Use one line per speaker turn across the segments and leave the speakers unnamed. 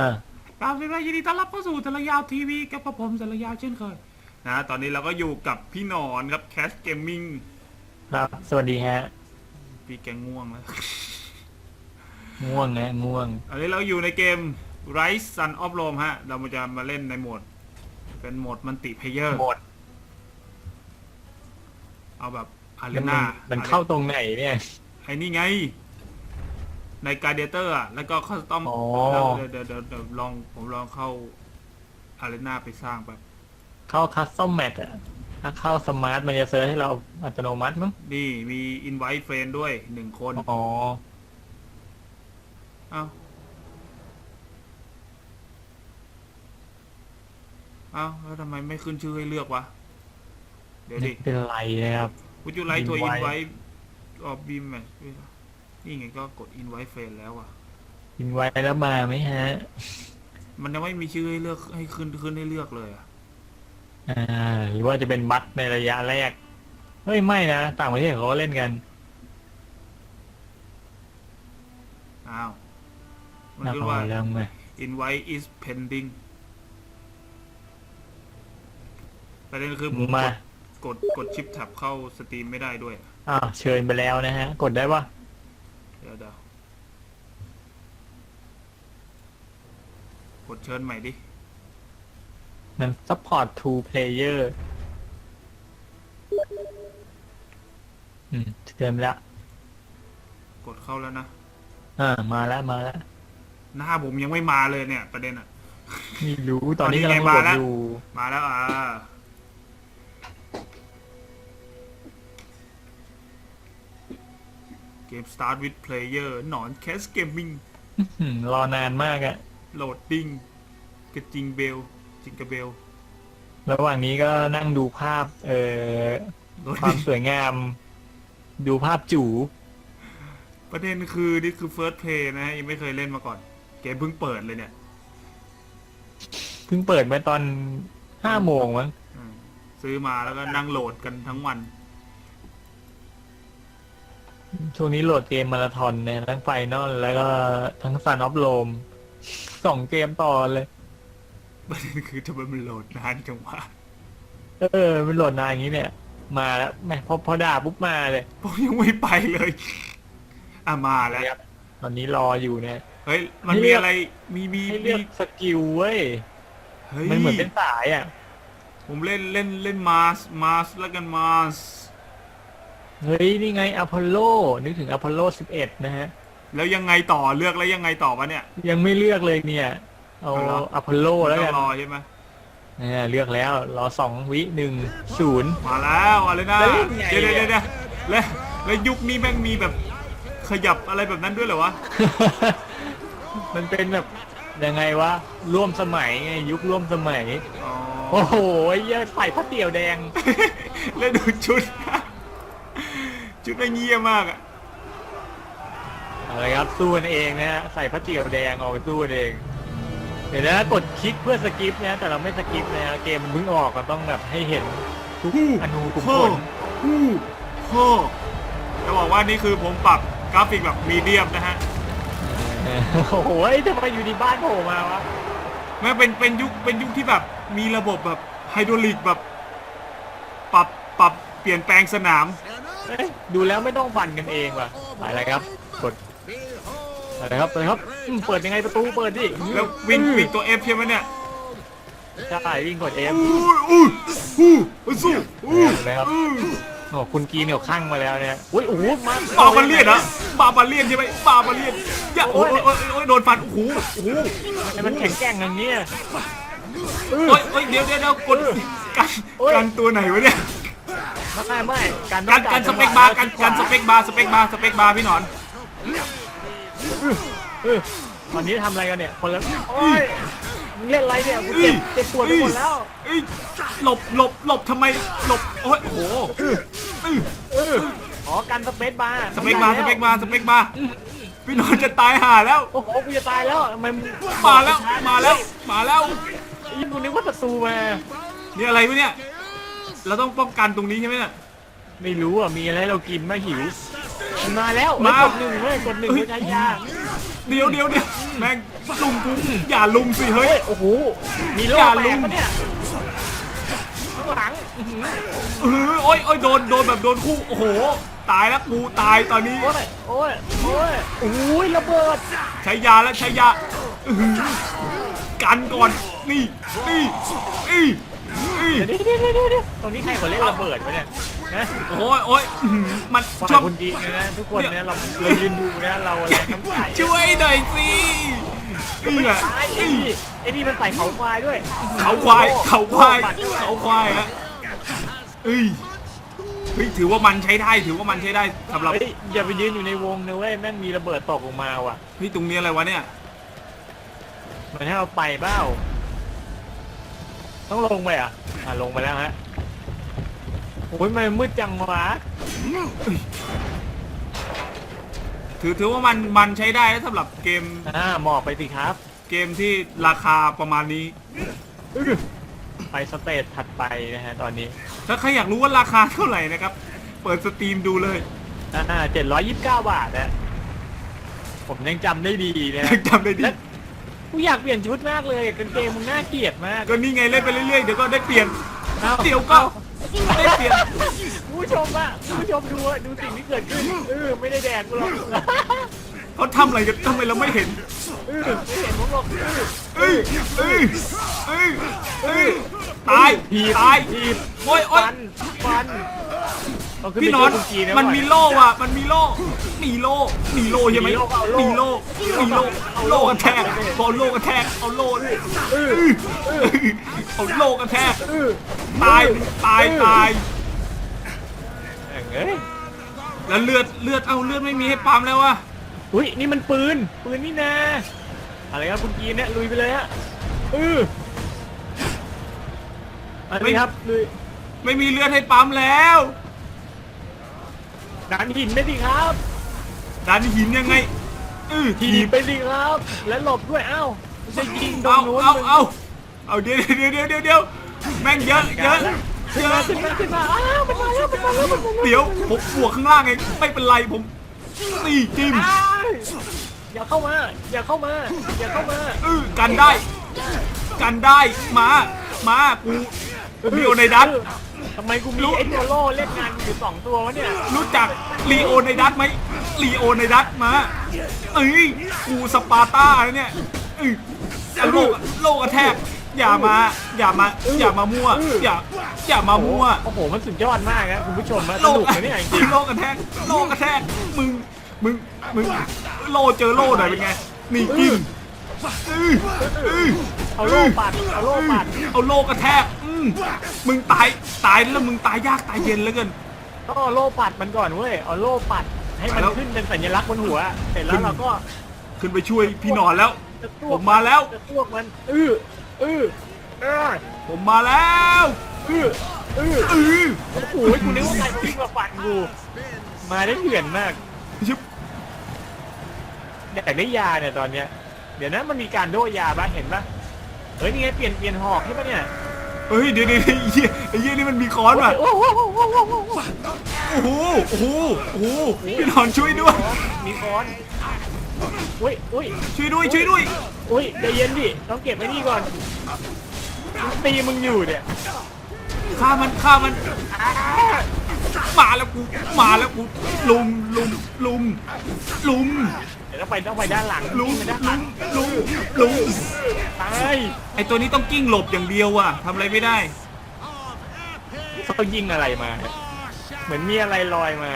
อ่า
กราบสวัสดียินดีต้อนรับเข้าสู่สารยาวทีวีกับกับผมสารยาวเช่นเคยนะตอนนี้เราก็อยู่กับพี่หนอนครับแคสเกมมิ่ง
ครับ สวัสดีฮะ
พี่แกง่วงแล้ว
ง่วงนะง่วง
อันนี้เราอยู่ในเกม Rise Sun of Rome ฮะ เราจะมาเล่นในโหมด เป็นโหมดมัลติเพเยอร์
หมด
เอาแบบอารี
มัน
นา
มันเข้าตรงไหนเนี่ย
ไอ้นี่ไง ในการเดเตอร์อะ แล้วก็เขาต้อง
อ๋อ
เดี๋ยวเดี๋ยวเดี๋ยวเดี๋ยวลองผมลองเข้าอารีนาไปสร้างแบบ
เข้าคัสตอมแมทอะถ้าเข้าสมาร์ทมันจะเซิร์ชให้เราอัตโนมัติมั้ง
นี่มี invite friend ด้วยหนึ่งคน
อ๋อ
เอ้า เอ้า แล้วทำไมไม่ขึ้นชื่อให้เลือกวะ เดี๋ยว
ไม่
ดิ
เป็นไรนะครับ
Would you like to
Invite
invite or be match นี่ไงก็กด invite friend แล้วอะ
กินไว้แล้วมาไหมฮะ
มันยังไม่มีชื่อให้เลือกให้ขึ้นขึ้นให้เลือกเลยอะ
อ่าหรือว่าจะเป็นบัตในระยะแรก เฮ้ย ไม่นะ ต่างประเทศเขาก็เล่นกัน
อ้าว มัน
น่า
ขึ้น
พอ
ว่า
แล้วไหม
invite is pending ประเด็นคือผม
มา
กดกดชิปแท็บเข้าสตรีมไม่ได้ด้วย
อ้าวเชิญไปแล้วนะฮะ กดได้ปะ
เดี๋ยวเดี๋ยวกดเชิญใหม่ดิ
มัน support to player อืมเชิญไปแล้ว
กดเข้าแล้วนะ
อ่า มาแล้วมาแล้ว
หน้าผมยังไม่มาเลยเนี่ย ประเด็นอะ
ไม่รู้ตอนนี้
ตอนนี้
กำลังโหล
มา
ด
แล้ว
อยู่
มาแล้วอ่า เกม start with player หนอน cast gaming
อืมรอนานมากอะ
loading กระจิงเบล จิงกระเบล
ระหว่างนี้ก็นั่งดูภาพ เอ่อความ
loading
สวยงาม ดูภาพจู
ประเด็นคือนี่คือ first play นะฮะยังไม่เคยเล่นมาก่อน เกมเพิ่งเปิดเลยเนี่ย
เพิ่งเปิดมาตอนห้าโมงมั้ง
อืมซื้อมาแล้วก็นั่งโหลดกันทั้งวัน
ช่วงนี้โหลดเกมมาราธอนเนี่ยทั้งไฟนอลแล้วก็ทั้งซันออฟโลมสองเกมต่อเลย
ประเด็นคือทำไมมันโหลดนานจังวะ
เออมันโหลดนานอย่างนี้เนี่ย มาแล้วแหม่พอพอด่าปุ๊บมาเลย
ผมยังไม่ไปเลย อะมาแล้ว
ตอนนี้รออยู่เนี่ย
เฮ้ย มัน
ให้เลื
มี
อก
อะไร มีมี
ให้เลื
มี
อกสกิลเว้ย
เฮ้ย
มันเหมือนเป็นสายอะ
ผมเล่นเล่นเล่นมาสมาสแล้วกันมาส
เฮ้ยนี่ไงอพอลโลนึกถึงอพอลโล11 นะฮะ
แล้วยังไงต่อเลือกแล้วยังไงต่อวะเนี่ย
ยังไม่เลือกเลยเนี่ย เอา
เอาเหรอ
อพอลโลแล้ว
ต้
กั
อนงรอใช่ไหม
เนี่ยเลือกแล้วรอสองวิหนึ่งศูนย์
มาแล้วอะไรนะ
แล้วเล่นไง
เดี๋ยวเดี๋ยว
เนี่ย
เดี๋ยวแล้วแล้วยุคนี้แม่งมีแบบขยับอะไรแบบนั้นด้วยเหรอวะ
มันเป็นแบบยังไงวะร่วมสมัยไงยุคร่วมสมัย
อ๋อ
โอ้โหเหี้ยใส่ผ้าเตี่ยวแดง
แล้วดูชุด ชุดแม่งเยี่ยมากอะ
อะไรครับสู้กันเองนะฮะใส่ผ้าเตี่ยวแดงออกไปสู้กันเอง เดี๋ยวนะกดคลิกเพื่อสกิปนะแต่เราไม่สกิปนะเกมมันเพิ่งออกก็ต้องแบบให้เห็นทุกอนูทุก
พ่อ
คน
ฮู้พ่อจะบอกว่านี่คือผมปรับกราฟิกแบบมีเดียมนะฮะ
เออโอ้โหทำไมอยู่ดีบ้านโผล่มาวะ
แม่งเป็นเป็นยุคเป็นยุคที่แบบมีระบบแบบไฮดรอลิกแบบ ปรับปรับเปลี่ยนแปลงสนาม
เอ้ยดูแล้วไม่ต้องฟันกันเองว่ะไปเลยครับ กดอะไรครับไปครับอืมเปิดยังไงประตูเปิดดิ
แล้ววิ่งวิ่งตัวเอฟใช่ไหมเนี่ย
ใช่วิ่งกดเอฟ
อู้อู้อู้อู้สู้อู้
เลยครับ
อู้
โอ้คุณกีเนี่ยข้างมาแล้วเนี่ยอุ้ยโอ้โหมา
บาบาเลียนนะบาบาเลียนใช่ไหมบาบาเลียนอย่าโอ้ยโอ้ยโอ้ยโดนฟันโอ้โหโอ้โห
ทำไมมันแข็งแกร่งอย่างเงี้ย
โอ้ยโอ้ยเดี๋ยวเดี๋ยวเดี๋ยวกดกัน
โอ้ย
กันตัวไหนวะเนี่ย
ไม่ไม่การ
กันกันสเปกบาร์กันกันสเปกบาร์สเปกบาร์สเปกบาร์พี่หนอน
เออตอนนี้ทำอะไรกันเนี่ยคนละโอ้ยมึงเล่นอะไรเนี่ยกูเจ็บเจ็บปวดไปหมดแล้ว
เอ้ยหลบหลบหลบทำไมหลบโอ้ยโอ้โหอื้อ
เอออ๋อการสเปซบาร์
สเปกบาร์สเปกบาร์สเปกบาร์พี่หนอนจะตายห่าแล้ว
โอ้โหกูจะตายแล้วทำไมมึง
มาแล้วมาแล้วมาแล้ว
ยิ่งกูนึกว่าศัตรูมา
นี่อะไรวะเนี่ย เราต้องป้องกันตรงนี้ใช่ไหมเนี่ย
ไม่รู้อะ มีอะไรให้เรากินไหม่หิวมันมาแล้ว
มา
เฮ้ยกดหนึ่งเว้ยกดหนึ่ง
เฮ้ย
ไม่ใช้ยา
เดี๋ยวเดี๋ยวเดี๋ยวแม่งลุมกูอย่าลุมสิเฮ้
เฮ้
ย
ยโอ้โหมีโล่
อย่า
แต
ลุ
ก
ม
ปะเนี่ยข้างหลังอื้อหือ
เออโอ้ยโอ้ยโดนโดนแบบโดนคู่โอ้โห ตายแล้วกูตายตอนนี้
โอ้ยโอ้ยโอ้ยโอ้ยระเบิด
ใช้ยาแล้วใช้ยาอื้อหือกันก่อนนี่นี่นี่ นี่
เดี๋ยวเดี๋ยวเดี๋ยวเดี๋ยวเดี๋ยวตรงนี้ใครคนเล่นระเบิดวะเนี่ยนะ
โอ้ยโอ้ยอื้อหือมัน
ฝ่า
ช่วย
คุณดีนะทุกคนนะเราเรายืนดูนะเราอะไรน้ำใจ
ช่วยหน่อยสินี่แหละ
ตายไอ้
นี่
นี่ไอ้นี่มันใส่เขาควายด้วย
เขาควายเขาควาย
โล่ปัดด้วย
เขาควายฮะเอ้ยเฮ้ยถือว่ามันใช้ได้ถือว่ามันใช้ได้สำหรับ
เฮ้ยอย่าไปยืนอยู่ในวงนะเว้ยแม่งมีระเบิดตกลงมาว่ะ
เฮ้ยตรงนี้อะไรวะเนี่ย
มันให้เราไปเบ้า ต้องลงไปอะอะลงไปแล้วฮะโอ้ยมันมืดจังวะ
ถือถือว่ามันมันใช้ได้นะสำหรับเกม
อ่าหมอบไปสิครับ
เกมที่ราคาประมาณนี้
อื้อไปสเตจถัดไปนะฮะตอนนี้
ถ้าใครอยากรู้ว่าราคาเท่าไหร่นะครับ เปิดสตรีมดูเลย
อ่าเจ็ดร้อยยี่สิบเก้าบาทนะผมยังจำได้ดีนะ
จำได้ดี
และ กูอยากเปลี่ยนชุดมากเลยกางเกงมึงน่าเกลียดมาก
ก็นี่ไงเล่นไปเรื่อยๆเดี๋ยวก็ได้เปลี่ยน
อ้า
เดี๋ยวก็ได้เปลี่ยน
คุณผู้ชมอะคุณผู้ชมดูอะดูสิ่งที่เกิดขึ้นเออไม่ได้แดกกูหรอก
เขาทำอะไรกันทำไมเราไม่เห็น
เออไม่เห็นผมหรอกเออ
เอ้ยเอ้ยเอ้ยเอ้ยตาย
ทีบ
ตาย
ทีบ
โอ้ยโอ้ย
ฟันฟันเอาขึ้ไป
พี่นอน
ช่วยคุณจีะ
มันมีโล่ว่ะมันมีโล่มีโล่มีโล่ใช่ไหม
มีโล่ก็เอาโล่
มีโล่มีโล่
เอา
โล่
โล่
กระแทกเอาโล่กระแทกเอาโล่
เออ
เอาโล่กระแทก
เออ
ตายตายตาย
เอ้ย
แล้วเลือดเลือดเอาเลือดไม่มีให้ปั๊มแล้ววะ
อุ้ยนี่มันปืนปืนนี่นาอะไรครับคุณจีนเนี่ยลุยไปเลยฮะเอออันนี้ครับลุย
ไม่มีเลือดให้ปั๊มแล้ว
ดันหินไปสิครับ
ดันหินยังไงเออ
ถี
ที
บบไปสิครับ และหลบด้วยเอ้าไม่ใช่ยิงตร
เอา
งนู้น
เอา
มึง
เอาเอาเดี๋ยวเดี๋ยวเดี๋ยวเดี๋ยวเดี๋ยวแม่งเยอะเยอะ
ขึ้น
เย
มา
อะ
ขึ้นมาขึ้นมาอ้าวมันมาแล้วมันมาแล้วมันมาแล้ว
เดี๋ยวผมบวกข้างล่างเองไม่เป็นไรผมตีจิ้ม
อ้าวอย่าเข้ามาอย่าเข้ามาอย่าเข้ามา
เออกันได้ กันได้มามากูลีโอในดัต
เออ ทำไมกูมี
รู้
ไอ้ตัวโล่เล่นงานอยู่สองตัววะเนี่ย
รู้จักลีโอในดัตไหมลีโอในดัตมา เอ้ยกูสปาร์ต้าเนี่ยเอ้ยเอาโลกโลกกระแทก อย่ามา อย่ามา อย่ามามั่ว อย่า อย่ามามั่ว
โอ้โห มันสุดยอดมากนะคุณผู้ชมนะส
โลก
นุกเลยเนี่ยจริง
โลกกระแทก โลกกระแทก มึง มึง มึง โลเจอโลหน่อยเป็นไงนี่กินอื้ออื้อ
ๆเอาโล่ปัด เอาโล่ปัด
เอาโลกระแทกอื มมึงตายตายแล้วมึงตายยากตายเย็นเหลือเกิน
ต้องเอาโล่ปัดมันก่อนเว้ยเอาโล่ปัดให้มัน
แล้ว
ขึ้นเป็นสัญลักษณ์บนหัว เสร็จแล้วเราก็
ขึ้นไปช่วยพี่หนอนแล้ว
จะ
ผมมาแล้ว
จะตวกมันอื้ออื้อเออ
ผมมาแล้ว
อื้ออื้อ
อื้อ
โอ้โหกูนึกว่าใครมาวิ่งมาฟันกูมาได้เถื่อนมาก
ชิบ
อยากได้ยาเนี่ยตอนเนี้ย เดี๋ยวนะมันมีการโดยาบ้างเห็นปะเฮ้ยนี่ไงเปลี่ยนเปลี่ยนหอกใช่ปะเนี่ย
เฮ้ยเดี๋ยวเดี๋ยวเดี๋ยวไอ้เหี้ยไอ้เหี้ยนี่มันมีค้อนว่ะ
โอ้โหโอ้โหโอ้โห
โอ้โหโอ้โหโอ้โหพี่หนอนช่วยด้วย
มีค้อนอุ้ยอุ้ย
ช่วยด้วยช่วยด้วย
อุ้ยใจเย็นดิต้องเก็บไว้นี่ก่อนมันตีมึงอยู่เนี่ย
ฆ่ามันฆ่ามันมาแล้วกูมาแล้วกูลุมลุมลุมลุม
เดี๋ยวต้องไปต้องไปด้านหลัง
ลุม
ไปด้านห
ลุ
ลัง
มลุมลุม
ตาย
ไอตัวนี้ต้องกิ้งหลบอย่างเดียวว่ะทำอะไรไม่ได้
เขายิงอะไรมาเนี่ยเหมือนมีอะไรลอยมา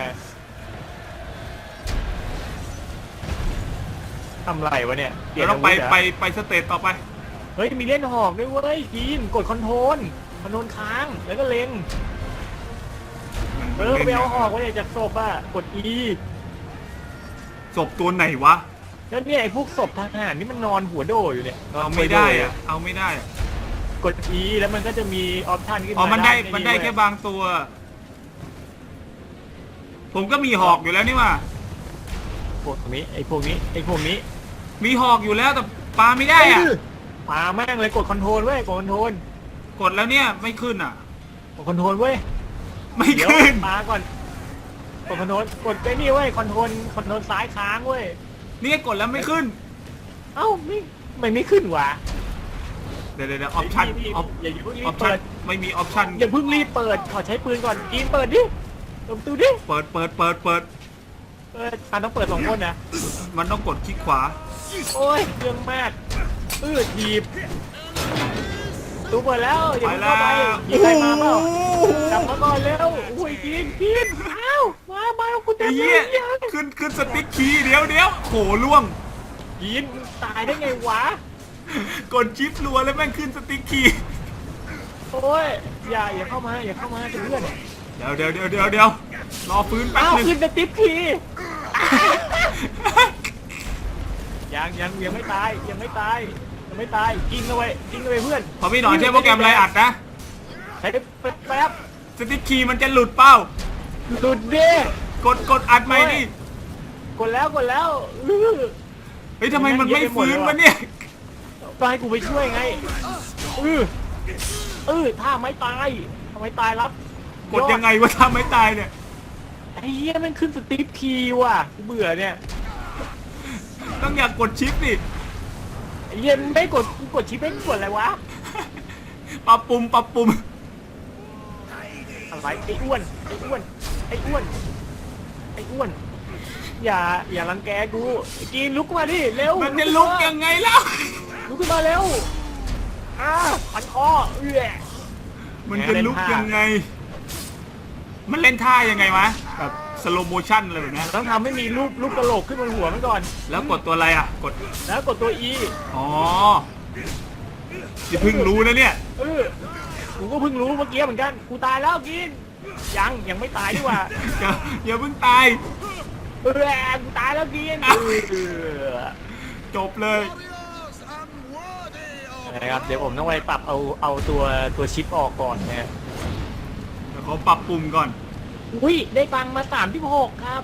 ทำไรวะเนี่ย
เดี๋ยวเราไป
อาวุธหรอ
ไปไปสเตจต่อไป
เฮ้ยมีเล่นหอกด้วยเว้ยทีมกดคอนโทรลคอนโทรลค้างแล้วก็เล็งเออไปเอาหอกไว้เนี่ยจากศพอะกด E
ศพตัวไหนวะ
แล้วเนี่ยไอ้พวกศพทหารนี่มันนอนหัวโดอยู่เนี่ยนน
เอาไม่ได้
หัวโอะ
เอาไม่ได้อะ
กด E แล้วมันก็จะมีออปชันขึ้น
อ๋อ
มา
มันได้
ใมั
นได้
เว้ย
แค่บางตัว ผมก็มีหอกอยู่แล้วนี่ว่า
พวกนี้ไอ้พวกนี้ไอ้พวกนี้
มีหอกอยู่แล้วแต่ปาไม่ได้อะ
ปาแม่งเลยกดคอนโทรลเว้ยกดคอนโทรล
กดแล้วเนี่ยไม่ขึ้นอะ
กดคอนโทรลเว้ย
ไม่
เดี๋ยว
ขึ้น
ปาก่อน กดคอนโทรลกดไอ้นี่เว้ยคอนโทรลคอนโทรลซ้ายค้างเว้ย
เนี่ยกดแล้วไม่ขึ้น
เอ้าไม่ไม่ไม่ขึ้นวะ
เดี๋ยวเดี๋ยวเดี๋ยวออปชั่น
พี่
ออป
อย่าอย่าเพิ่งรี
ออบปชั่
เปิ
น
ด
ไม่มีออปชั่น
อย่าเพิ่งรีบเปิดขอใช้ปืนก่อนกินเปิดดิเปิดประตูดิ
เปิดเปิดเปิดเปิด
เปิดอะต้องเปิดสองคนนะ
มันต้องกดคลิกขวา
โอ้ยเรื่องมากอื้อทีบ ตูเปิดแล้วอย่า
ไป
เพิ่ง
แล้
เข้าวไปมีใครมาเปล่า
โอ้
กลับ
โห
มาก่อนเร็วอุ้ยกินกินอ้าวมามากูเต็
ไอ้
มเล
เหี้ย
ยยัง
ขึ้นขึ้นสติ๊กคีย์เดี๋ยวเดี๋ยวโหล่วง
กินตายได้ไงวะ
กดชิปรัวแล้วแม่งขึ้นสติ๊กคีย์
โอ้ยอย่าอย่าเข้ามาอย่าเข้ามาเป็นเพื่อน
เดี๋ยวเดี๋ยวเดี๋ยวเดี๋ยวเดี๋ยวรอฟื้นแป๊บ
อ้าว
หนึง
ขึ้นเป็นติ๊บทียังยังยังไม่ตายยังไม่ตายยัง ไม่ตายกินเอาไว้กินเอาไว้เพื่อน
พอพี่หนอนใช้โปรแกรมอะไรอัดนะ
ใช้แป๊บ
สติ๊กคีย์มันจะหลุดเป้า
หลุดดิ
กดกดอัดไหมดิ
กดแล้วกดแล้วอื้อ
เฮ้ยทำไมมันไม่ฟื้นวะเนี่ย
ก็ให้กูไปช่วยไงอืออือถ้าไม่ตายทำไมตายรับ
กดยังไงวะทำไม่ตายเนี่ย
ไอ้เหี้ยมันขึ้นสติ๊ปคีย์ว่ะกูเบื่อเนี่ย
ต้องอยากกดชิปดิ
ไอ้ เหี้ยมึงไม่กดกูกดชิปไม่กดอะไรวะ
ปรับปุ่มปรับปุ่ม
อะไรไอ้อ้วนไอ้อ้วนไอ้อ้วนไอ้อ้วน อย่าอย่ารังแกกูไอ้กีนลุกมาดิเร็ว
มันจะลุกยังไงแล้ว
ลุกขึ้นมาเร็วอ่าพันคอเอื้อ
มันจะลุกยังไง มันเล่นท่ายังไงวะแบบ สโลโมชั่นอะไรแบบเนี้ย
ต้องทำให้มีรูปรูปกระโหลกขึ้นบนหัวมันก่อน
แล้วกดตัวอะไรอะ กด
แล้วกดตัว E
อ๋อที่เพิ่งรู้นะเนี่ย
เออกูก็เพิ่งรู้เมื่อกี้เหมือนกัน กูตายแล้วกิน ยังยังไม่ตายดีกว่า
อย่าอย่าเพิ่งตาย
เออกูตายแล้วกินเออ
จบเลย
นะครับเดี๋ยวผมต้องไปปรับเอาเอาตัวตัวชิปออกก่อนนะ
เดี๋ยวเขาปรับปุ่มก่อน
อุ้ยได้ตังค์มาสามที่หกครับ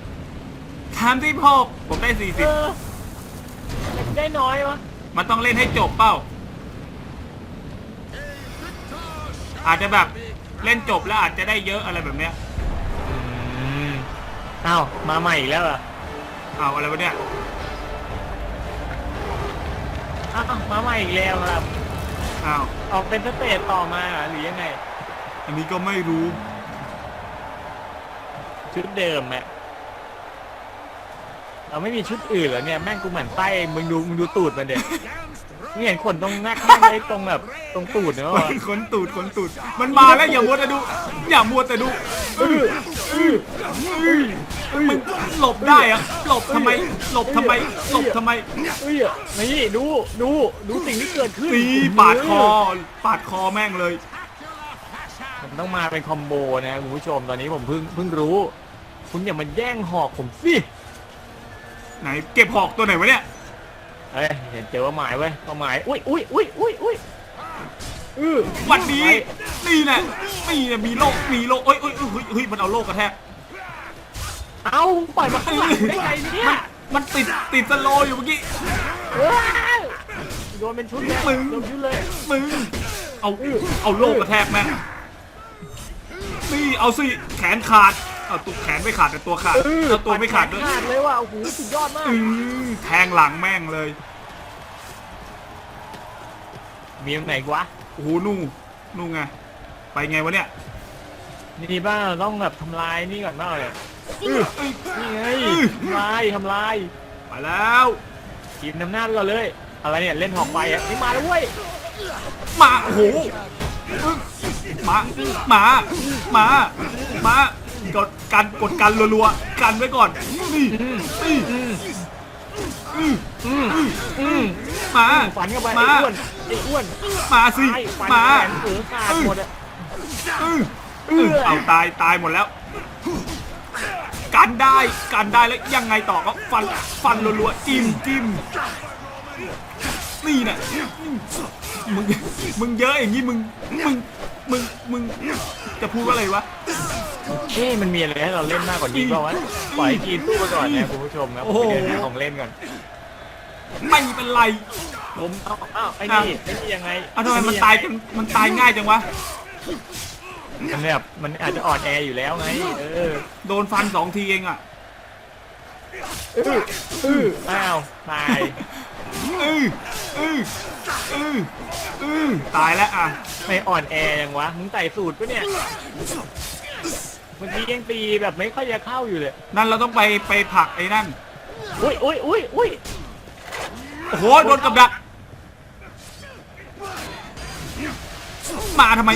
ทามที่พกผมได้สี่
เอ
สิบ
อแต่กูได้น้อยวะ
มันต้องเล่นให้จบเป้า อาจจะแบบเล่นจบแล้วอาจจะได้เยอะอะไรแบบเนี้ย
อืมอ้าวมาใหม่อีกแล้วเหรอ
เอาอะไรวะเนี่ย
อ้าวมาใหม่อีกแล้วครับ
อ้าว
ออกเป็นสเตจต่อมาเหรอหรือยังไง
อันนี้ก็ไม่รู้
ชุดเดิมแหละเราไม่มีชุดอื่นแล้วเนี่ยแม่งกูเหมือนไส้มึงดูมึงดูตูดมันเด็กนี่เห็นขนตรงหน้าข้างไอ้ตรงแบบตรงตูดเนอะวะ
ขนตูดขนตูด มันมาแล้วอย่ามัวแต่ดู อย่ามัวแต่ดู
เออเออเออ
มึงหลบได้อะหลบทำไม หลบทำไม หลบทำไม
เอ้ยนี่ดูดูดูสิ่งที่เกิดขึ้น
ตีปาดคอปาดคอแม่งเลย
มันต้องมาเป็นคอมโบนะคุณผู้ชมตอนนี้ผมเพิ่งเพิ่งรู้ คุณอย่ามาแย่งหอกผมสิ
ไหนเก็บหอกตัวไหนวะเนี่ย
เฮ้ยเห็นเจอว่าหมายเว้ยว่าหมายอุ้ยอุ้ยอุ้ยอุ้ยอุ้ยเออ
หวันดีนี่แหละนี่แหละมีโลกมีโลกเอ้ยเอ้ยเอ้ยเฮ้ยเฮ้ยมันเอาโลกกระแทก
เอาปล่อยมาข้างหลังได้ไงเนี่ย
มันติดติดสโลว์อยู่เมื่อกี้
ว้าวโดนเป็นชุดเลย
มึง
โดนชุดเลย
มึงเอาเอาโลกกระแทกแม่ง นี่เอาสิแขนขาดเอาตัวแขนไม่ขาดแต่ตัวขาดเอาตัวไม่ขาดด้วย
ขาดเลยว่ะโอ้โหสุดยอดมาก
อืมแทงหลังแม่งเลย
มีตรงไหนวะ
โอ้โหนู่นนู่นไงไปไงวะเนี่ย
นี่บ้างต้องแบบทำลายนี่ก่อนบ้างเลย
เอ้ย
นี่ไง
อื้อ
ทำลายทำลาย
ไปแล้ว
ทีมนำหน้าเราเลย อะไรเนี่ยเล่นหอกไฟอะนี่มาแล้วเว้ย
มาโอ้โห มามามามากดกันกดกันรัวๆกันไว้ก่อนนี่
อืม
นี่
อืม
อือ
อืมอืม
มา
ฝันเข้าไป
มา
ไอ้อ้วนไอ้อ้วน
มาสิ
ตายฟัน
มา
แขนเสือขาดหมดอะ
อืออือเอาตายตายหมดแล้ว กันได้กันได้แล้วยังไงต่อก็ฟันฟันรัวๆจิ้มจิ้มนี่น่ะมึงมึงเยอะอย่างนี้มึงมึง มึง มึง จะพูดว่าอะไรวะ
เอ๊ะมันมีอะไรให้เราเล่นมากกว่านี้เปล่าวะปล่อยให้กีนสู้ไปก่อนนะคุณผู้ชมนะผมไปเดินหาของเล่นก่อน
ไม่เป็นไร ผม
เอ้าเอ้าไอ้นี่ไอ้นี่ยังไง
เอาทำไมมันตายจังมันตายง่ายจังวะ
มันแบบมันอาจจะอ่อนแออยู่แล้วไง เออ
โดนฟันสองทีเองอะ
อื้ออื้ออ้าวตาย
อื้ออื้ออื้ออื้อตายแล้วอะ
ไม่อ่อนแอยังวะมึงใส่สูตรปะเนี่ยเมื่อกี้ยังตีแบบไม่ค่อยจะเข้าอยู่เลย
นั่นเราต้องไปไปผลักไอ้นั่น
อุ้ยอุ้ยอุ้ยอุ้ย
โอ้โหโดนกับดัก มาทำไม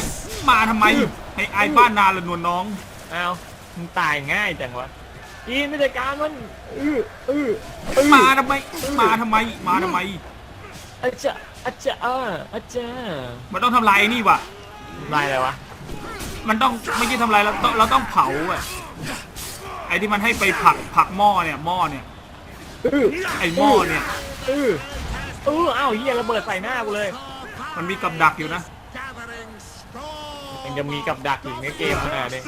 มาทำไมไอ้ไอ้บ้านนาละนวลน้อง
อ้าวมึงตายง่ายจังวะ อีนไม่จัดการมันอื้ออื้ออื้อ
มาทำไม มาทำไม มาทำไม
อาจารย์อาจารย์อาจารย์
มันต้องทำลายไอ้นี่ว่ะ
ลายอะไรวะ
มันต้องไม่ใช่ทำลายเราต้องเราต้องเผาอะไอ้ที่มันให้ไปผลักผลักหม้อเนี่ยหม้อเนี่ย
อื้อ
ไอ้หม้อเนี่ย
อื้ออื้ออ้าวเฮียระเบิดใส่หน้ากูเลย
มันมีกับดักอยู่นะ
ยังจะมีกับดักอีกในเกมขนาดนี้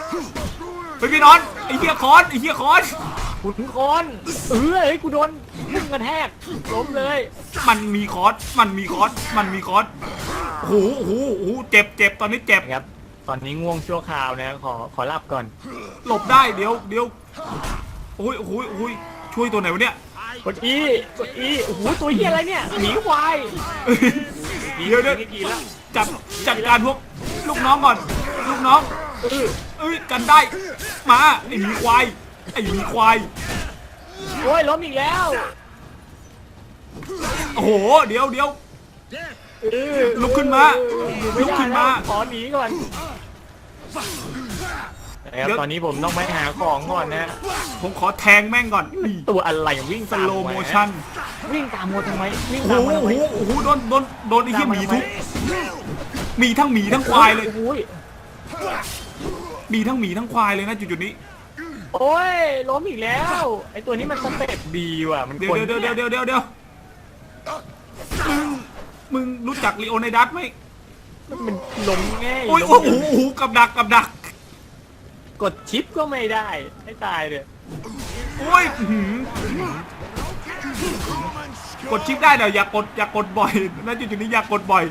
ไปพี่นอนไอ้เหี้ยคอนไอ้เหี้ยคอน
ขุนคอนเออเฮ้ยกูโดนพุ่งกระแทกล้มเลย
มันมีคอสมันมีคอสมันมีคอสโอ้โหโอ้โหโอ้โหเจ็บเจ็บตอนนี้เจ็บ
นะครับ ตอนนี้ง่วงชั่วคราวนะขอขอหลับก่อน
หลบได้เดี๋ยวเดี๋ยวโอ้ยโอ้ยโอ้ยช่วยตัวไหนวะเนี่ย
กดอีกดอีโอ้โหตัวเฮียอะไรเนี่ยหมีควาย
เดี๋ยวเดี๋ยว
นี่กี่แล้ว
จับจัดการพวกลูกน้องก่อน ลูกน้อง
เออ
เอ้ยกันได้ มาไอ้หมีควายไอ้หมีควาย
โอ้ยล้มอีกแล้ว
โอ้โห เดี๋ยวเดี๋ยวลุกขึ้นมา ลุกขึ้นมา
ขอหนีก่อนนะครับ
เดี๋ยว
ตอนนี้ผมต้องไปหาของก่อนนะ
ผมขอแทงแม่งก่อน
ตัวอะไรวิ่ง
สโลโมชั่น
วิ่งตามโมทำไมวิ่ง
โอ้โห
ตามมทำ
โอ้
ไม
โหโอ้โหโดนโดนโดนไอ้เหี้ยหมีทุบมีทั้งหมีทั้งควายเลย มีทั้งหมีทั้งควายเลยนะจุดๆนี้
โอ้ยล้มอีกแล้ว ไอตัวนี้มันสเต็ปดีว่ะ มัน
เดี๋ยว
คน
เดี๋ยวเดี๋ยวเดี๋ยวเดี๋ยวเดี๋ยวมึง มึงรู้จักลีโอไนดัสไหม
มันล้มง่าย
โอ้ยโอ้โหโอ้โหกับดักกับดัก
กดชิปก็ไม่ได้ให้ตายเลย
โอ้ยอื้อหือกดชิปได้เดี๋ยวอย่ากดอย่ากดบ่อยนะจุดๆนี้อย่ากดบ่อย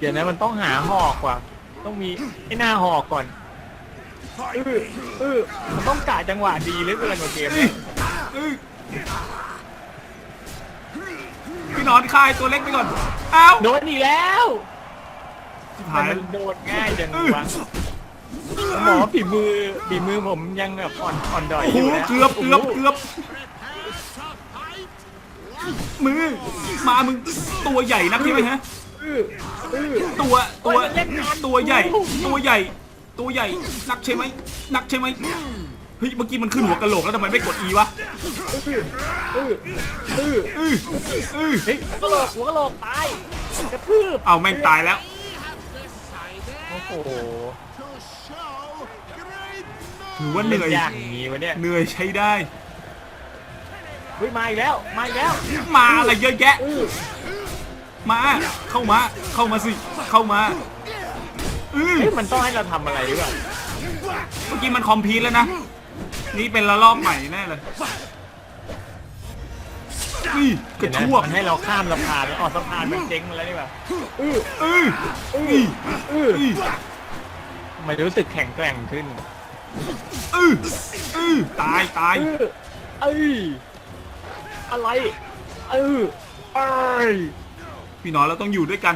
เดี๋ยวนะมันต้องหาหอกว่ะ ต้องมีไอ้หน้าหอกก่อนเออเออมันต้องกะจังหวะดีเหลือเกินกว่าเกม
เอ้ยเอ้ยพี่หนอนคายตัวเล็กไปก่อนอ้าว
โดนอีกแล้ว
ชิบ
มั
หาย
นโดนง่ายจัง
เออ
วะหมอฝีมือฝีมือผมยังแบบอ่อนอ่อนดอย
โอ้
อ
โห
ยู่นะ
เกือบเกือบเกือบมือ มามึงตัวใหญ่นักใช่ไหมฮะ
เออเออ
ตัวตัว
โอ้ยมันเล่นงาน
ตัวใหญ่ ตัวใหญ่ ตัวใหญ่นักใช่ไหมนักใช่ไหมเฮ้ยเมื่อกี้มันขึ้นหัวกะโหลกแล้วทำไมไม่กด E วะ
เออเออ
เออเออ
เฮ้ยหัวกะโหลกหัวกะโหลกตายกระทืบ
เอาแม่งตายแล้ว
โอ้โห
ถือว่าเหนื่อย
ยากอย่างนี้วะเนี่ย
เหนื่อยใช้ได้
เฮ้ยมาอีกแล้วมาอีกแล้ว
มาอะไรเยอะแยะ มา เข้ามา เข้ามาสิ เข้ามา เออ
เฮ้ยมันต้องให้เราทำอะไรหรือเปล่า
เมื่อกี้มันคอมพีทแล้วนะ นี่เป็นระลอกใหม่แน่เลยนี่กระ
เดี๋ยว
ชว
นะ
ก
มันให้เราข้ามสะพานแล้วออกสะพานมันเจ๊งมาแล้วนี่ป่ะเออ
เออนี่
เออ
นี่
มันรู้สึกแข็งแกร่งขึ้น
เออเออตายตาย
เออเอ้ย อะไร เออเอ้ย
พี่น้องเราต้องอยู่ด้วยกัน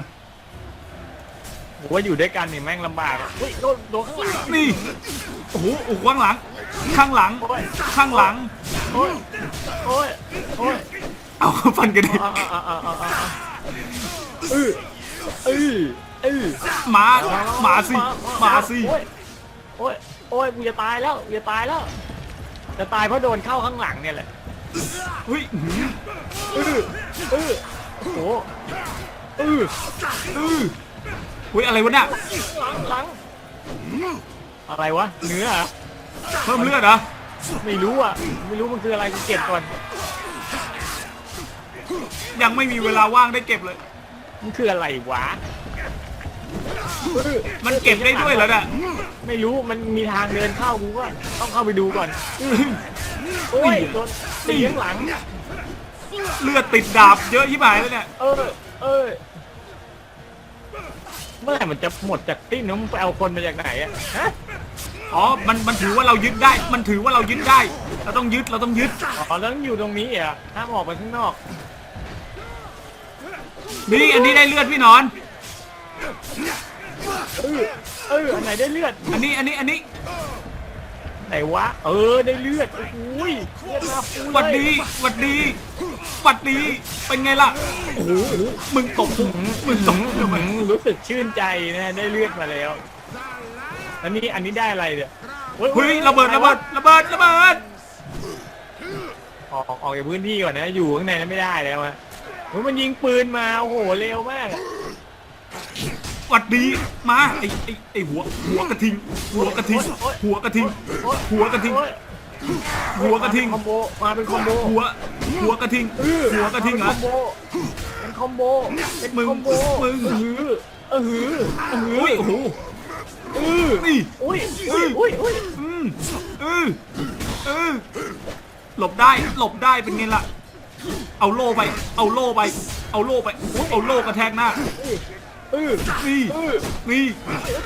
ผมว่าอยู่ด้วยกันนี่แม่งลำบากอะเฮ้ยโดนโดนข้างหลัง
นี่โอ้โหโอ้โหข้างหลัง ข้างหลัง
โอ้ย
ข้างหลัง
โอ้ยโอ้ยโอ้ย
เอาฟันกันดิ
อ่าอ่าอ่าอ่าอ่าเออเออเออ
มามาสิมาสิ
โอ้ยโอ้ยโอ้ยกูจะตายแล้วกูจะตายแล้วจะตายเพราะโดนเข้าข้างหลังเนี่ยแหละ
เฮ้ยอื้อหือ
เออเออโอ้โหเออ
เออ เฮ้ยอะไรวะเนี่ย
หลังหลังอะไรวะเนื้อเหรอ
เพิ่มเลือดเหรอ
ไม่รู้อะไม่รู้มันคืออะไรกูเก็บก่อน
ยังไม่มีเวลาว่างได้เก็บเลย
มันคืออะไรวะ
มันเก็บได้ด้วยเหรอเนี่ย
ไม่รู้มันมีทางเดินเข้ากูก็ต้องเข้าไปดูก่อนโอ้ยโดนตีข้างหลัง
เลือดติดดาบเยอะยิ่งหายเลยเนี่ย
เออ เออเมื่อไหร่มันจะหมดจากติ้นน้องไปเอาคนมาจากไหนอะฮะ
อ๋อ มันมันถือว่าเรายึดได้ มันถือว่าเรายึดได้ เราต้องยึด เราต้องยึด
อ๋อแล้วต้องอยู่ตรงนี้อะห้ามออกไปข้างนอก
นี่อันนี้ได้เลือดพี่หนอน
เออเอออันไหนได้เลือด
อันนี้ อันนี้ อันนี้
ไหนวะ เออได้เลือดโอ้ยเลือดมาฟู
หวัด
เลย
ดีหวัดดีหวัดดี เป็นไงล่ะ โอ้โห มึงตบมึงตบทำไม
อืมรู้สึกชื่นใจนะได้เลือดมาแล้ว อันนี้อันนี้ได้อะไรเนี่ย
เฮ้ยระเบิดระเบิดระเบิดระเบิด
ออกออกจากพื้นที่ก่อนนะ อยู่ข้างในนั้นไม่ได้แล้วอะโอ้ยมันยิงปืนมา โอ้โห เร็วมากอะ
หวัดดีมาไอไอไอหัวหัวกระทิง หัวกระทิง หัวกระทิง
โอ๊ย
หัวกระทิง
โอ๊ย
หัวกระทิง
คอมโบมาเป็นคอมโบ
หัว หัวกระทิง
เออ
หัวกระทิงเหรอ
เป็นคอมโบเป็น
มึง
คอมโบ
มึง
เออหือเออหือเออหือ
อุ้ยโอ้โห
เออ
นี่
อุ้ยอุ้ยอุ้ยอุ้ย
อืมเออเออหลบได้หลบได้เป็นไงล่ะ เอาโล่ไป เอาโล่ไป เอาโล่ไปอุ๊ยเอาโล่กระแทกหน้า
เออ
นี่
เออ
นี่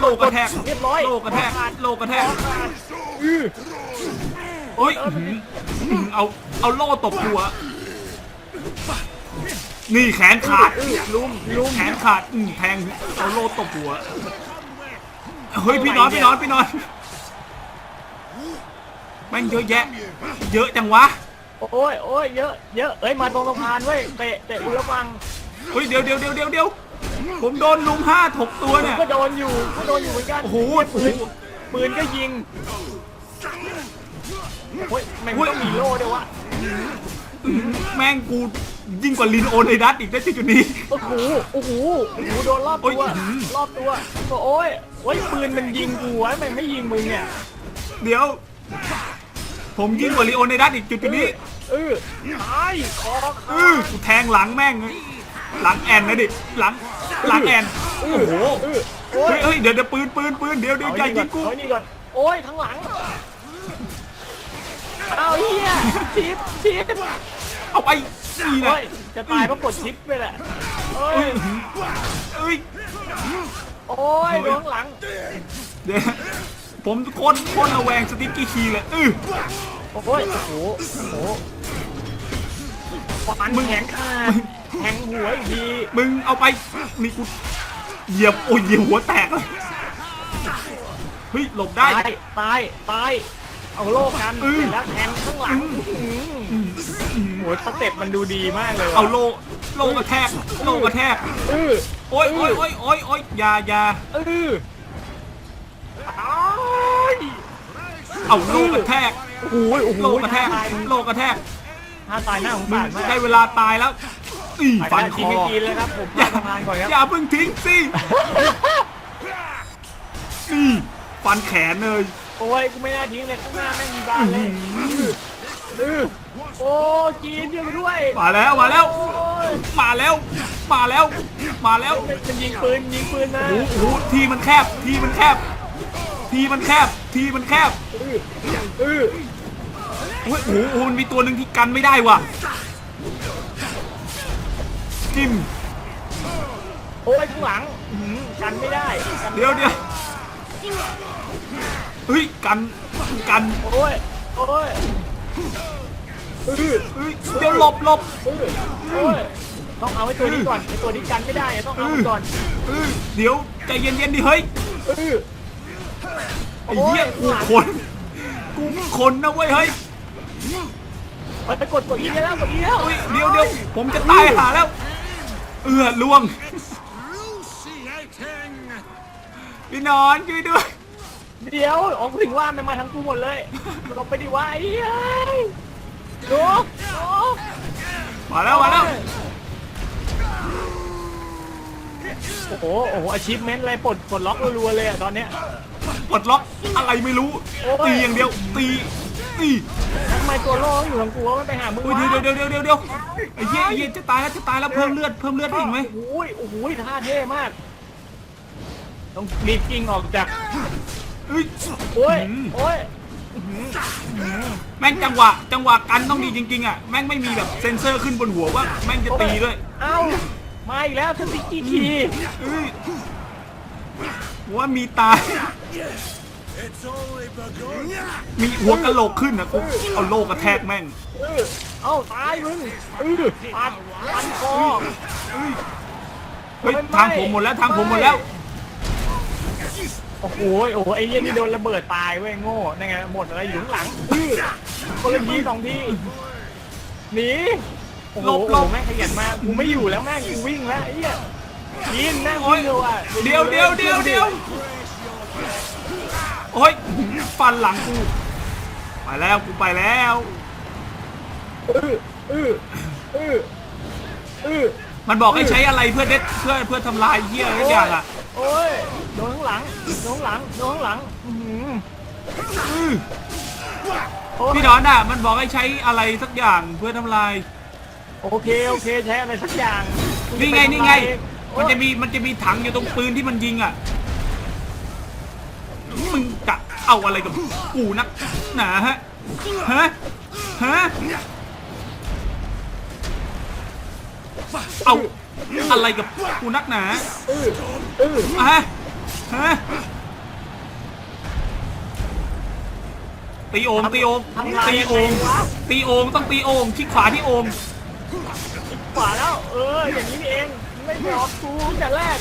โล่กระแทก
เรียบร้อย
โล่กระแทกโล่กระแทก
เออ
โอ้ยอื้อหืออื้อหือเอาเอาโล่ตบหัว นี่แขนขาด
เออลุมลุม
แขนขาดอืมแทงเอาโล่ตบหัวเฮ้ยพี่น้อยพี่น้อยพี่น้อยแม่งเยอะแยะ เยอะจังวะ
โอ้ยโอ้ยเยอะเยอะเอ้ยมาตรงสะพานเว้ยเตะเตะอุลฟัง
เฮ้ยเดี๋ยวเดี๋ยวเดี๋ยวเดี๋ยวเดี๋ยว ผมโดนลุมห้าถกตัวเนี่ย
ก็โดนอยู่ก็โดนอยู่เหมือนกัน
โอ้โห
ปืนปืนก็ยิงโอ้ยแม่งต้องมีโล่ด้วยวะ
แม่งกูยิ่งกว่าลินโอในดัตอีกได้ที่จุดนี้
โอ้โหโอ้โหโอ้โหโดนรอบ
โอ้
ตั
ยวอื้อหือ
รอบตัวโอ้ยโอ้ยปืนมันยิงกูวะแม่งไม่ยิงมึงเนี่ย
เดี๋ยว ผมยิ่งกว่าลิโอในดัตอีกจุดจุดนี้
เออตายคอ
เอ
ขา
อกูแทงหลังแม่งเลย หลังแอนนะดิหลังหลังแอนโอ้โห
เออโอ้ย
เฮ้ยเฮ้ยเดี๋ยวเดี๋ยวปืนปืนปืนเดี๋ยวเดี๋ยวอย่ายิงกู
เอานี่ก่อนโอ้ยข้างหลังเอาเฮียชิปชิป
เอาไปนี่แหละ
โอ้ยจะตายเพราะกดชิปไปแหละโอ้ย
เอ้ย
โอ้ยโดนข้างหลัง
เดี๋ยวผมโคนโคนระแวงสติ๊กกี้คีย์เลยเออ
โอ้ยโอ้โหโอ้โหฟันแข็งขาด แทงหัวอีกที
มึงเอาไปนี่กูเหยียบโอ้ยเหยียบหัวแตกเลยเฮ้ยหลบได้
ตายตายตายเอาโลกัน
เออ
เสร็จแล้วแทงข้างหลังอื้อโหสเต็ปมันดูดีมากเลยว่ะ
เอาโลโลกระแทกโลกระแทก
เออ
โอ้ยโอ้ยโอ้ยโอ้ยโอ้ยอยาอยา
เอออ้าย
เอาโลกระแทก
โอ้โหโอ้โห
โลกระแทก
ตาย
โลกระแทก
ถ้าตายหน้าของ
มึ
บางดมาก
ได้เวลาตายแล้ว อี
ฟั
ฟั
น
น
ค
ค
อ
อ
กินเลยครับผม
อย่า
ทำงานก่อนครับ
อย่าเพิ่งทิ้งสินี่ฟันแขนเลย
โอ้ยกูไม่น่าทิ้งเลยข้างหน้าแม่งมีบ้านเลยเออโอ้กินเยอะด้วย
มาแล้วมาแล้ว
โอ้ย
มาแล้ว มาแล้ว มาแล้ว
มันยิงปืนยิงปืนมา
โอ้โหทีมันแคบทีมันแคบ ทีมันแคบ ทีมันแคบ
เออเออ
โอ้ยโอ้โหมันมีตัวหนึ่งที่กันไม่ได้ว่ะ จิ้ม
โอ้ยข้างหลังอื้อหือกันไม่ได้กันไม่ไเดี๋
ยวเดี๋ยวเฮ้ยกันกัน
โอ้ยโอ้ยเออ
เฮ้ยเดี๋ยวหลบหลบ
เออโอ้ยต้องเอาไอ้ตัวนี้ก่อนไอ้ตัวนี้กันไม่ได้ต้องเอามันก่อน
เฮ้ยเดี๋ยวใจเย็นๆดิเฮ้ย
เออ
ไอ้เหี้ยกูคนกูคนนะเว้ยเฮ้ย
ไปไปกดกดอีได้แล้วกดอีแล้ว
เฮ้ยเดี๋ยวเดี๋ยวผมจะตายหาแล้ว เอือล่วง พี่นอนช่วยด้วย
เดี๋ยวออกถึงว่ามันมาทั้งกูหมดเลยหลบไปดิวะไอ้เหี้ยดูดู
มาแล้วมาแล้ว
โอ้โหโอ้โหอาชีพเมนต์อะไรปลดปลดล็อกรัวๆเลยอะตอนเนี้ย
ปลดล็อกอะไรไม่รู้
โอ้ย
ตีอย่างเดียว ตี ตี
ทำไมตัวโล่ต้องอยู่ทางกูวะมันไปหามึง
โอ้ยวะเดี๋ยวเดี๋ยวเดี๋ยวเดี๋ยวเดี๋ยวไอ้เหี้ยไอ้เหี้ยจะตายแล้วจะตายแล้วเพิ่มเลือดเพิ่มเลือดให้อีกไหม
โอ้ยโอ้โหท่าเท่มาก ต้องรีบกิ้งออกจาก
เฮ้ย
โอ้ย
อืม
โอ้ย
แม่งจังหวะ จังหวะกันต้องดีจริงๆอะแม่งไม่มีแบบเซ็นเซอร์ขึ้นบนหัวว่าแม่งจะตีด้วย
เอ้ามาอีกแล้วสติ๊กกี้คี
เฮ้ยว่ามีตาย มีหัวกะโหลกขึ้นนะกูเอาโลกกระแทกแม่ง
เออเอ้าตายมึงเออปัดปันคอ
เฮ้ยทางผมหมดแล้วทางผมหมดแล้ว
โอ้โหโอ้โหไอ้เหี้ยนี่โดนระเบิดตายเว้ยโง่นั่นไงหมดอะไรอยู่ข้างหลังอื้อคนละทีสองทีหนีโอ้โห
หลบหล
โอ้
บ
โหแม่งขยันมากกูไม่อยู่แล้วแม่งกูวิ่งแล้วไอ้เหี้ยยินนั่ง
โอ้ย
วิ่งเลยว่ะ
เดี๋ยวเดี๋ยวเดี๋ยวเดี๋ยว โอ้ยฟันหลังกูไปแล้วกูไปแล้ว
เออเออเออเออ
มันบอกให้ใช้อะไรเพื่อเด็ดเพื่อเพื่อทำลายเหี้ยอะไรอย่างอะ
โอ้ยโดนข้างหลังโดนข้างหลังโดนข้างหลังอื้อหือ
อื้อ
โอ้ย
พี่ดอนอะ มันบอกให้ใช้อะไรสักอย่างเพื่อทำลาย
โอเคโอเคใช้อะไรสักอย่าง
นี่ไงนี่ไง
โอ้
มัน
ย
จะมีมันจะมีถังอยู่ตรงปืนที่มันยิงอะ มึงจะเอาอะไรกับกูนักหนาฮะ ฮะ ฮะ เอาอะไรกับกูนักหนา
เออเออ
ฮะ ฮะ ตีโองตีโอง
ทำลาย
ตี
ยัง
โอ
ไง
ง
วะ
ตีโองต้องตีโองชิดขวาที่โอง
ขวาแล้ว เออ อย่างนี้นี่เอง ไม่บอกกูแต่แรก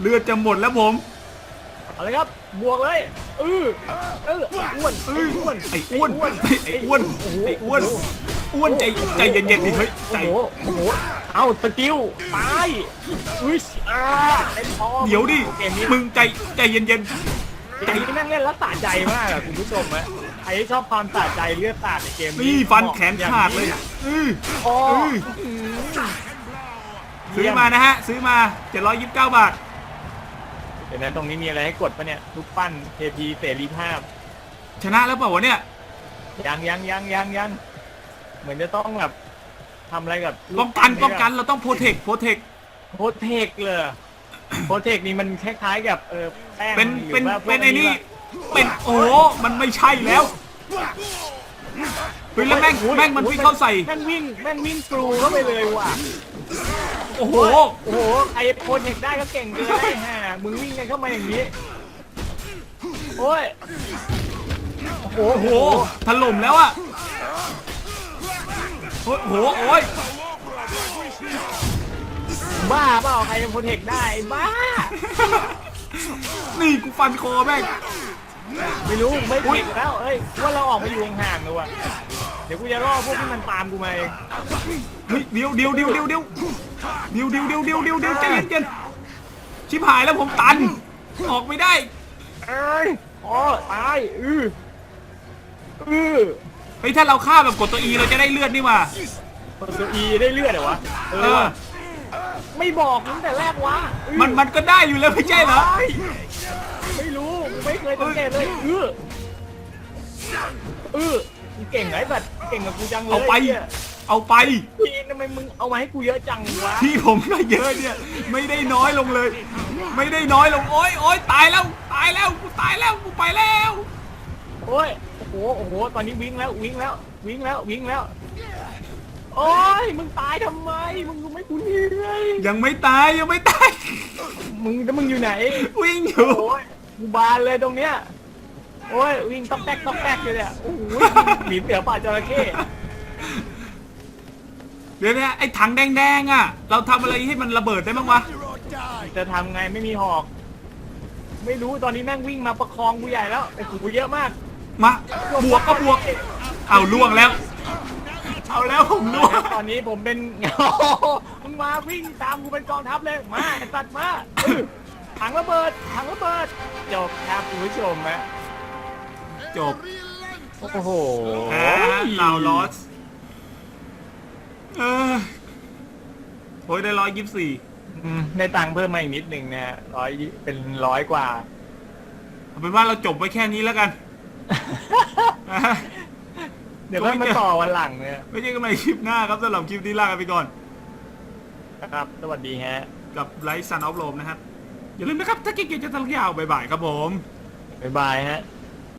เลือดจะหมดแล้วผม
เอาเลยครับบวกเลยเออเอออ้วน
เอ้ย
อ้วน
ไอ้อ้วนไอ้อ้วนไอ้อ้วนอ้วนใจใจเย็นๆดิเฮ้ยใจ
โอ้โหโอ้โหเอาสกิลตายอุ้ยอ่าเต็มคอ
เดี๋ยวดิ
เกมนี้
มึงใจใจเย็น
เกมนี้แม่งเล่นแล้วสะใจมากอะคุณผู้ชมอะใครที่ชอบความสะใจเลือดสาดในเกม
ๆ
นี้
นี่ฟันแขนขาดเลยอื้อ
คอ
อื้อซื้อมานะฮะ ซื้อมา 729 บาท
เดี๋ยวนะตรงนี้มีอะไรให้กดปะเนี่ยทุกปั้นเทพีเสรีภาพ
ชนะแล้วเปล่าวะเนี่ย
ยังยังยังยังยังเหมือนจะต้องแบบทำอะไรกับลู
ป้องกัน
ปั้
ป้องกันเราต้องโปรเทคโปรเทค
โพเทคเลยโพเทคนี่มันคล้ายๆกับเออแป้ง
เป็น
หรือ
เป็น
ว่าพวก
เป็นไอ้นี่
ปะ
เป็นโอ้โหมันไม่ใช่แล้วเฮ้ยแล้วแม่ง
โอ้ย
แม่งมัน
โอ้ย
วิ่งเข้าใส่
แม่งวิ่งแม่งวิ่งกรูเข้าไปเลยว่ะ
โอ้โห
โอ้โหใครโพเทคได้ก็เก่งเกินได้ฮะมึงวิ่งกันเข้ามาอย่างนี้ โอ้ย โอ้โห
โอ้โห ถล่มแล้วอะโอ้โห โอ้ย
บ้าเปล่าใครจะโพเทคได้บ้า
นี่กูฟันคอแม่ง
ไม่รู้ไม่
อุ๊ย
เก่งแล้วเอ้ยว่าเราออกมาอยู่ห่างๆเลยว่ะ เดี๋ยวกูจะล่อพวกที่มันตามกูมาเอง
เฮ้ยเดี๋ยวเดี๋ยวเดี๋ยวเดี๋ยวเดี๋ยวเดี๋ยวเดี๋ยวเดี๋ยวเดี๋ยวเดี๋ยวเดี๋ยวใจเย็นๆชิบหายแล้วผมตัน ออกไม่ได้
เอ้ยอ๋อตายอืออือ
เฮ้ยถ้าเราฆ่าแบบกดตัว E เราจะได้เลือดนี่หว่า
ตัวอีได้เลือดเหรอวะเอ
เอ
อ
อ
ไม่บอกตั้งแต่แรกวะอื้อ
มันมันก็ได้อยู่แล้วไม่ใช่เหรอ
ไม่ไม่รู้กูไม่เคยสังเกตเลยเออเออ มึงเก่งไงแบบเก่งกับกูจังเลย
เอาไป
นี่ย
เอาไป
พี่ทำไมมึงเอามาให้กูเยอะจังวะ
ที่ผมก็เยอะเนี่ย ไม่ได้น้อยลงเลย ไม่ได้น้อยลงโอ๊ยโอ๊ยตายแล้วตายแล้วกูตายแล้วกูไปแล้ว
โอ้ยโอ้โหโอ้โหตอนนี้วิ่งแล้ววิ่งแล้ววิ่งแล้ววิ่งแล้ว โอ้ยมึงตายทำไม มึงรู้ไหม่กูเหนื่อย
ยังไม่ตายยังไม่ตาย
มึงแล้วมึงอยู่ไหน
วิ่งอยู่
โอ้ยกูบานเลยตรงเนี้ย โอ้ยวิ่งต๊อกแต๊กต๊อกแต๊กเลยเนี่ยโอ้โหหมีเสือป่าจระเข้
เดี๋ยวนะไอ้ถังแดงๆอะ เราทำอะไรให้มันระเบิดได้บ้างวะ
จะทำไงไม่มีหอก ไม่รู้ตอนนี้แม่งวิ่งมาประคองกูใหญ่แล้วไอ้กูเยอะมาก
มาบวกก็บวก เอาล่วงแล้ว เอาแล้วผมล่วง
ตอนนี้ผมเป็นมึงมาวิ่งตามกูเป็นกองทัพเลยมาไอ้สัตว์มาอื้อถังระเบิดถังระเบิดจบครับคุณผู้ชมฮะ
จบ
โอ้โห
แพ้ลาวลอสเออโอ้ยได้ร้อยยี่สิบสี่
อืมได้ตังค์เพิ่มมาอีกนิดหนึ่งนะฮะร้อยเป็นร้อยกว่า
เอาเป็นว่าเราจบไว้แค่นี้แล้วกันอะ
เดี๋ยวเพิ่มมาต่อวันหลังเนี่ย
ไม่ใช่กันใหม่คลิปหน้าครับสำหรับคลิปนี้ลากันไปก่อน
ครับ สวัสดีฮะ
กับไลฟ์ซันออฟโรมนะครับ อย่าลืมนะครับ ถ้าเก่งๆจะทะลุยาวบ๊ายบายครับผม
บ๊ายบายฮะ